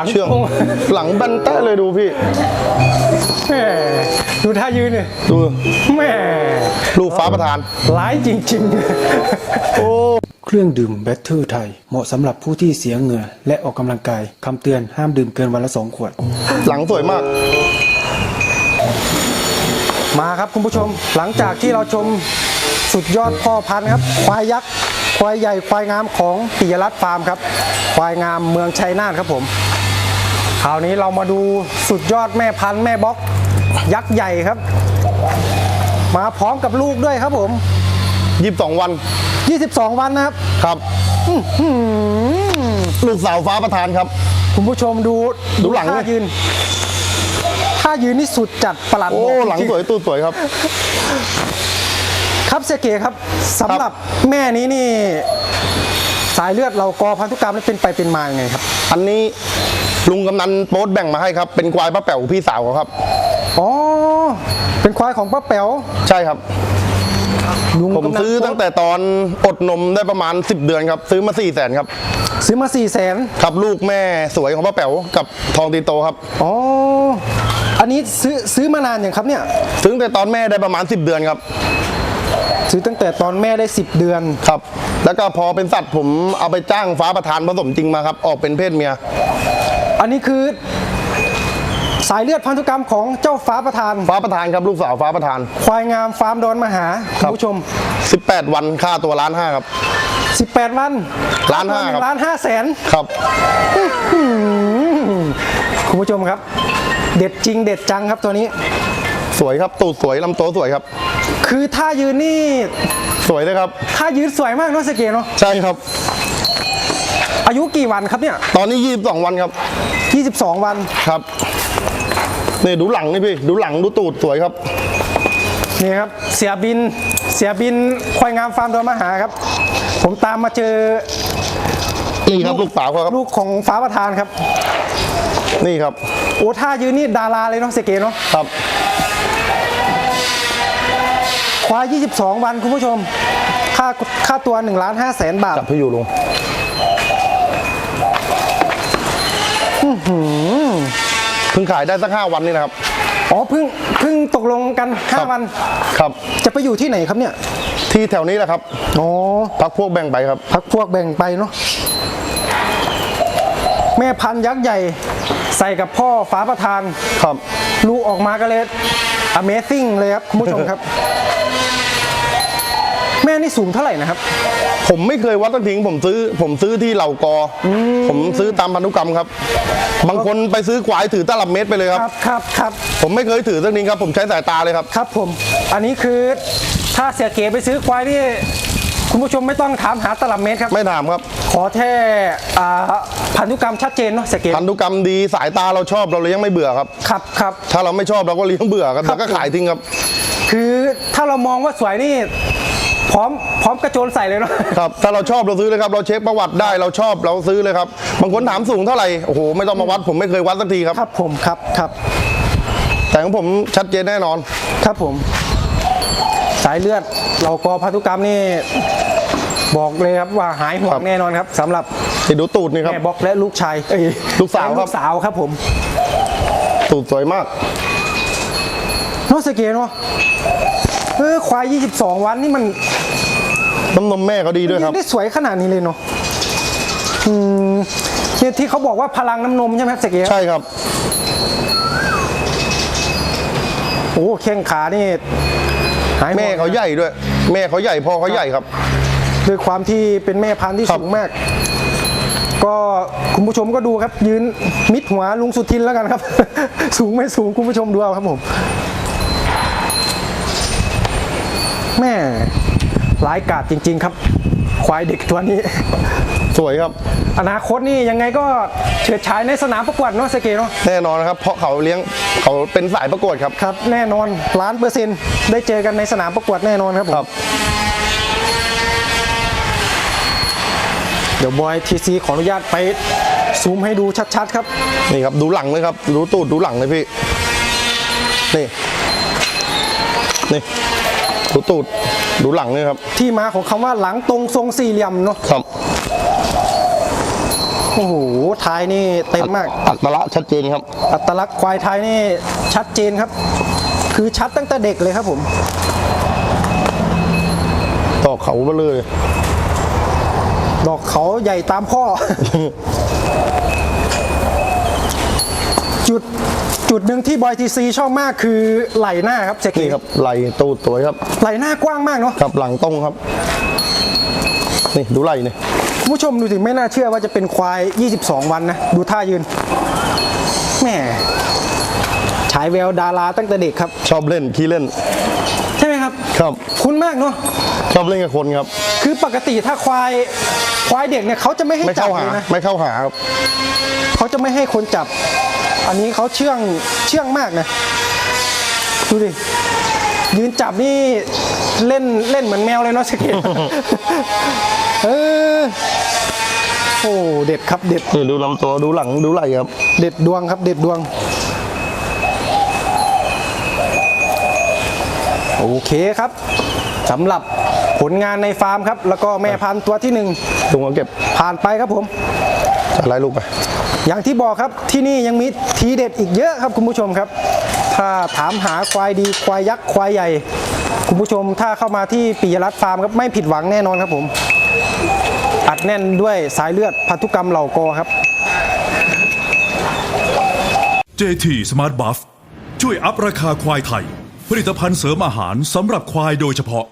หลังเชื่องตรงหลังแบนแต้เลยดูพี่แหม่ดูท่ายืนเนี่ยดูแหม่ลูกฟ้าประธาน ร้ายจริงๆ โอ้ เครื่องดื่มแบตเตอร์ไทย เหมาะสำหรับผู้ที่เสียเหงื่อ และออกกำลังกายคำเตือนห้ามดื่มเกินวันละ 2 ขวด หลังสวยมาก มาครับคุณผู้ชม หลังจากที่เราชมสุดยอดพ่อพันธุ์ครับ ควายยักษ์ ควายใหญ่ ควายงามของปิยรัตน์ฟาร์มครับ ควายงามเมืองชัยนาทครับผม คราวนี้เรามาดูสุดยอดแม่พันธุ์แม่บล็อกยักษ์ใหญ่ครับ มาพร้อมกับลูกด้วยครับผม ยี่สิบสองวัน 22 วันนะครับ ครับลูกสาวฟ้าประธานครับ คุณผู้ชมดูดูหลังท่าเลยยืนท่ายืนนี่สุดจัดประหลัดโอ้บอกหลังจริๆสวยตูดสวยครับครับเสยเกครับสำหรับแม่นี้นี่ สายเลือดเรากอพันธุกรรมนี่เป็นไปเป็นมายังไงครับ อันนี้ ลุงกำนันโป๊ตแบ่งมาให้ครับ เป็นควายป้าแป๋วพี่สาวเขาครับ อ๋อ เป็นควายของป้าแป๋วใช่ครับ ลุงผมกำนันซื้อตั้งแต่ตอนอดนมได้ประมาณ 10 เดือนครับ ซื้อมา4ี่แสนครับ ซื้อมา4ี่แสนครับลูกแม่สวยของป้าแป๋วกับทองตีโตครับ อ๋อ อันนี้ซื้อซื้อมานานอย่างครับเนี่ย ซื้อตั้งแต่ตอนแม่ได้ประมาณ 10 เดือนครับ ซื้อตั้งแต่ตอนแม่ได้ 10 เดือน ครับ แล้วก็พอเป็นสัตว์ผมเอาไปจ้างฟ้าประธานผสมจริงมาครับ ออกเป็นเพศเมีย อันนี้คือ สายเลือดพันธุกรรมของเจ้าฟ้าประธาน ฟ้าประธานครับลูกสาวฟ้าประธาน ควายงามฟาร์มดอนมหาคคุรัณบ ผู้ชม 18 วันค่าตัวล้านห้าครับ 18 วันล้านห้าครับ ล้านห้าแสน ครับ คุณผู้ชมครับ เด็ดจริงเด็ดจังครับตัวนี้ สวยครับตูดสวยลำโตวสวยครับ คือท่ายืนนี่สวยเลยครับ ท่ายืนสวยมากเนาะสเกตเนาะใช่ครับ อายุกี่วันครับเนี่ย ตอนนี้ 22 วันครับ 22 วัน ครับนี่ดูหลังนี่พี่ ดูหลังดูตูดสวยครับ นี่ครับ เสียบิน เสียบินควายงามฟาร์มดอนมหาครับ ผมตามมาเจอ นี่ครับลูกสาวเขาครับ ลูกของฟ้าประธานครับ นี่ครับ โอ้ท่ายืนนี่ดาราเลยเนาะสเกตเนาะ ครับ ควาย 22 วันคุณผู้ชม ค่าค่าตัว1ล้าน5แสนบาท จับพี่อยู่ลุง เพิ่งขายได้สักห้าวันนี่นะครับ อ๋อเพิ่งเพิ่งตกลงกันครับ5วัน ครับจะไปอยู่ที่ไหนครับเนี่ยที่แถวนี้แหละครับอ๋อพักพวกแบ่งไปครับ พักพวกแบ่งไปเนาะแม่พันธุ์ยักษ์ใหญ่ใส่กับพ่อฟ้าประธาน ครับ ลูกออกมาก็เลย Amazing เลยครับ คุณผู้ชมครับ แม่นี่สูงเท่าไหร่นะครับ ผมไม่เคยวัดตั้งทิ้งผมซื้อ ผมซื้อที่เหล่ากออผมซื้อตามพันธุกรรมครับ บางคนไปซื้อควายถือตลับเม็ดไปเลยครับครับครับครับผมไม่เคยถือสักนิ้งครับ ผมใช้สายตาเลยครับ ครับผม อันนี้คือถ้าเสียเก๋ไปซื้อควายนี่คุณผู้ชมไม่ต้องถามหาตลับเมตรครับ ไม่ถามครับขอแค่อ่าพันธุกรรมชัดเจนเนาะเสียเก๋พันธุกรรมดีสายตาเราชอบเราเลยยังไม่เบื่อครับ ครับครับ ถ้าเราไม่ชอบเราก็เลี้ยงเบื่อครับครับแล้วก็ขายทิ้งครับ คือถ้าเรามองว่าสวยนี่ พร้อมพร้อมกระโจนใส่เลยเนาะ ครับถ้าเราชอบเราซื้อเลยครับเราเช็คประวัติได้เราชอบเราซื้อเลยครับบางคนถามสูงเท่าไหร่โอ้โหไม่ต้องมาวัดผมไม่เคยวัดสักทีครับ ครับผมครับครับแต่ของผมชัดเจนแน่นอน ครับผม สายเลือดเรากอพันธุกรรมนี่ บอกเลยครับว่าหายห่วครังบ แน่นอนครับสำหรับที่ดูตูดนี่ครับ แม่บล็อกและลูกชายเอ้ยลูกสาวครับ ลูกสาวครับผมตูดสวยมากเนอะสเกเนาะ เออควาย 22 วันนี่มันน้ำนมแม่เขาดีด้วยครับ ได้สวยขนาดนี้เลยเนาะอืมเนี่ยที่เขาบอกว่าพลังน้ำนมใช่ไหมครับสเกใช่ครับโอ้แข้งขานี่หายห่วงแม่เขาใหญ่ด้วย แม่เขาใหญ่พ่อเขาใหญ่ครับด้วยความที่เป็นแม่พันธุ์ที่ครับสูงมาก ก็คุณผู้ชมก็ดูครับ ยืนมิดหัวลุงสุทินแล้วกันครับ สูงไม่สูงคุณผู้ชมดูเอาครับผม แม่หลายกาดจริง ๆ ครับ ควายเด็กตัวนี้ สวยครับ อนาคตนี่ยังไงก็เฉิดฉายในสนามประกวดเนาะสเกเนาะแน่นอนนะครับ เพราะเขาเลี้ยงเขาเป็นสายประกวดครับ ครับ แน่นอนล้านเปอร์เซ็นต์ได้เจอกันในสนามประกวดแน่นอนครับผมครับ เดี๋ยวบอยทีซีขออนุญาตไปซูมให้ดูชัดๆครับ นี่ครับ ดูหลังเลยครับ ดูตูดดูหลังเลยพี่ นี่ นี่ ดูตูดดูหลังเลยครับ ที่มาของคำว่าหลังตรงทรงสี่เหลี่ยมเนาะครับโอ้โหท้ายนี่เต็มมาก อัตลักษณ์ชัดเจนครับ อัตลักษณ์ควายไทยนี่ชัดเจนครับ คือชัดตั้งแต่เด็กเลยครับผม ต่อเขาไปเลย ดอกเขาใหญ่ตามพ่อ จุด จุดหนึ่งที่บอยทีซีชอบมากคือไหล่หน้าครับเจ๊กนี่ครับไหลตูดสวยครับไหล่หน้ากว้างมากเนาะกับหลังตรงครับ นี่ดูไหลนี่คุณผู้ชมดูสิไม่น่าเชื่อว่าจะเป็นควาย 22 วันนะ ดูท่ายืนแหมฉายแววดาราตั้งแต่เด็กครับ ชอบเล่นขี้เล่น ใช่ไหมครับ ครับ คุ้นมากเนาะชอบเล่นกับคนครับ คือปกติถ้าควายควายเด็กเนี่ยเขาจะไม่ให้ไม่จับเข้าหาเลยนะไม่เข้าหาครับ เขาจะไม่ให้คนจับ อันนี้เขาเชื่องเชื่องมากนะ ดูดิ ยืนจับนี่เล่นเล่นเหมือนแมวเลยเนาะสเกตเออโอ้เด็ดครับเด็ดนี่ดูลำตัวดูหลังดูไหลครับ เด็ดดวงครับ เด็ดดวง โอเคครับสำหรับผลงานในฟาร์มครับ แล้วก็แม่พันธุ์ตัวที่หนึ่งตรงเขาเก็บผ่านไปครับผมจะไล่ลูกไป อย่างที่บอกครับที่นี่ยังมีทีเด็ดอีกเยอะครับคุณผู้ชมครับ ถ้าถามหาควายดีควายยักษ์ควายใหญ่ คุณผู้ชมถ้าเข้ามาที่ปิยรัตน์ฟาร์มครับไม่ผิดหวังแน่นอนครับผมอัดแน่นด้วยสายเลือดพันธุกรรมเหล่ากอครับ JT Smart Buff ช่วยอัพราคาควายไทย ผลิตภัณฑ์เสริมอาหารสำหรับควายโดยเฉพาะ